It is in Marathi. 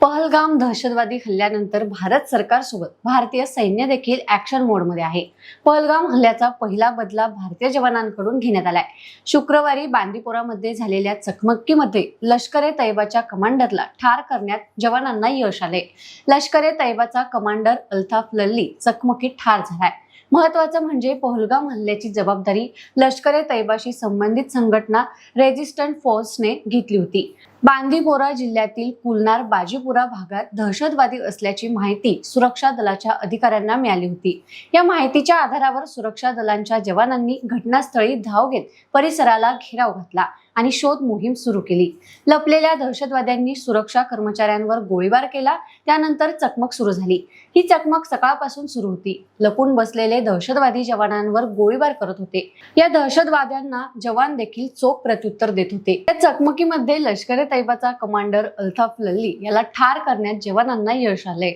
पहलगाम दहशतवादी हल्ल्यानंतर भारत सरकारसोबत भारतीय सैन्य देखील ऍक्शन मोडमध्ये आहे. पहलगाम हल्ल्याचा पहिला बदला भारतीय जवानांकडून घेण्यात आलाय. शुक्रवारी बांदीपोरामध्ये झालेल्या चकमकीमध्ये लष्कर ए तैबाच्या कमांडरला ठार करण्यात जवानांना यश आले लष्कर ए तैबाचा कमांडर अल्ताफ लल्ली चकमकीत ठार झालाय. महत्वाचं म्हणजे पहलगाम हल्ल्याची जबाबदारी लष्कर ए तैबाशी संबंधित संघटना रेजिस्टंट फोर्सने घेतली होती. बांदीपोरा जिल्ह्यातील कुलनार बाजीपुरा भागात दहशतवादी असल्याची माहिती सुरक्षा दलाच्या अधिकाऱ्यांना मिळाली होती. या माहितीच्या आधारावर सुरक्षा दलांच्या जवानांनी घटनास्थळी धाव घेत परिसराला घेराव घातला आणि शोध मोहीम सुरू केली. लपलेल्या दहशतवाद्यांनी सुरक्षा कर्मचाऱ्यांवर गोळीबार केला त्यानंतर चकमक सुरू झाली. ही चकमक सकाळपासून सुरू होती. लपून बसलेले दहशतवादी जवानांवर गोळीबार करत होते. या दहशतवाद्यांना जवान देखील चोख प्रत्युत्तर देत होते. या चकमकीमध्ये लष्कर तैबाचा कमांडर अल्ताफ लल्ली याला ठार करण्यात जवानांना यश आले